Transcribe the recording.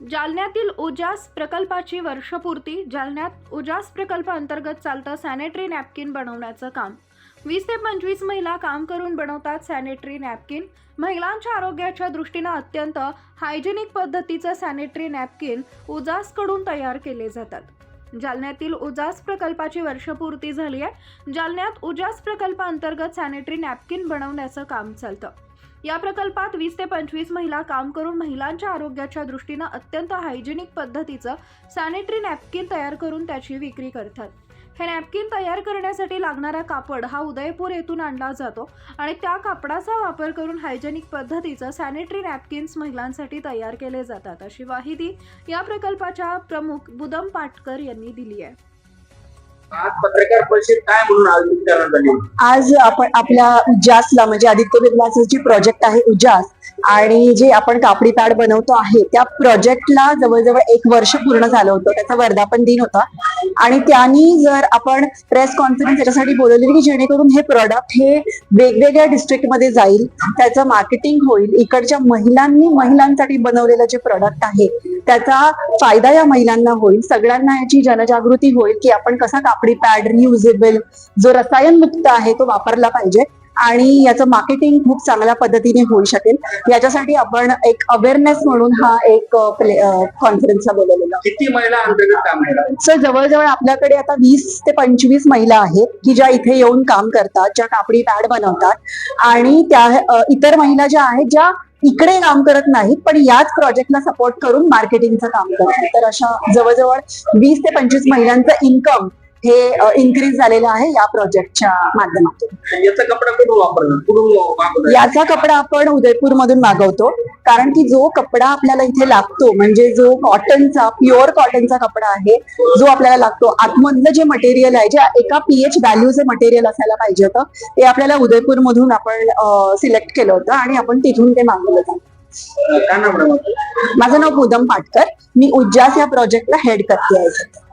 जालन्यातील उजास प्रकल्पाची वर्षपूर्ती जालन्यात उजास प्रकल्प अंतर्गत चालतं सॅनिटरी नॅपकिन बनवण्याचं काम. वीस ते पंचवीस महिला काम करून बनवतात सॅनिटरी नॅपकिन महिलांच्या आरोग्याच्या दृष्टीनं अत्यंत हायजेनिक पद्धतीचं सॅनिटरी नॅपकिन उजासकडून तयार केले जातात. जालन्यातील उजास प्रकल्पाची वर्षपूर्ती झाली आहे. जालन्यात उजास प्रकल्पाअंतर्गत सॅनिटरी नॅपकिन बनवण्याचं काम चालतं. या प्रकल्पात वीस ते पंचवीस महिला काम करून महिलांच्या आरोग्याच्या दृष्टीनं अत्यंत हायजेनिक पद्धतीचं सॅनिटरी नॅपकिन तयार करून त्याची विक्री करतात. हे नॅपकिन तयार करण्यासाठी लागणारा कापड हा उदयपूर येथून आणला जातो आणि त्या कापडाचा वापर करून हायजेनिक पद्धतीचं सॅनिटरी नॅपकिन्स महिलांसाठी तयार केले जातात अशी माहिती या प्रकल्पाच्या प्रमुख बुदम पाटकर यांनी दिली आहे. आज पत्रकार परिषद काय म्हणून आयोजित करण्यात आली? आज आपण आपल्या उज्जासला म्हणजे आदित्य बिर्लाचं जे प्रोजेक्ट आहे उज्जास आणि जे आपण कापडी पॅड बनवतो आहे त्या प्रोजेक्टला जवळजवळ एक वर्ष पूर्ण झालं होतं त्याचा वर्धापन दिन होता. आणि त्यांनी जर आपण प्रेस कॉन्फरन्स याच्यासाठी बोलवलेली की जेणेकरून हे प्रॉडक्ट हे वेगवेगळ्या डिस्ट्रिक्टमध्ये जाईल त्याचं मार्केटिंग होईल इकडच्या महिलांनी महिलांसाठी बनवलेलं जे प्रॉडक्ट आहे त्याचा फायदा या महिलांना होईल. सगळ्यांना याची जनजागृती होईल की आपण कसा कापडी पॅड रियुजेबल जो रसायनमुक्त आहे तो वापरला पाहिजे. आणि याचं मार्केटिंग खूप चांगल्या पद्धतीने होऊ शकेल. याच्यासाठी आपण एक अवेअरनेस म्हणून हा एक कॉन्फरन्सला बोलवलेला. किती महिला अंतर्गत काम करतात? सर जवळजवळ आपल्याकडे आता वीस ते पंचवीस महिला आहेत की ज्या इथे येऊन काम करतात ज्या कापडी पॅड बनवतात आणि त्या इतर महिला ज्या आहेत ज्या इकडे काम करत नाहीत पण याच प्रोजेक्टला सपोर्ट करून मार्केटिंगचं काम करतात. तर अशा जवळजवळ वीस ते पंचवीस महिलांचं इन्कम हे इन्क्रीज झालेलं आहे या प्रोजेक्टच्या माध्यमातून. याचा कपडा कुठून वापरणार? याचा कपडा आपण उदयपूर मधून मागवतो. कारण की जो कपडा आपल्याला इथे लागतो म्हणजे जो कॉटनचा प्युअर कॉटनचा कपडा आहे जो आपल्याला लागतो आतमधलं जे मटेरियल आहे जे एका पीएच व्हॅल्यूचे मटेरियल असायला पाहिजे होतं ते आपल्याला उदयपूर मधून आपण सिलेक्ट केलं होतं आणि आपण तिथून ते मागवलं होतं. माझं नाव पूदम पाटकर. मी उज्जास या प्रोजेक्टला हेड करते आहे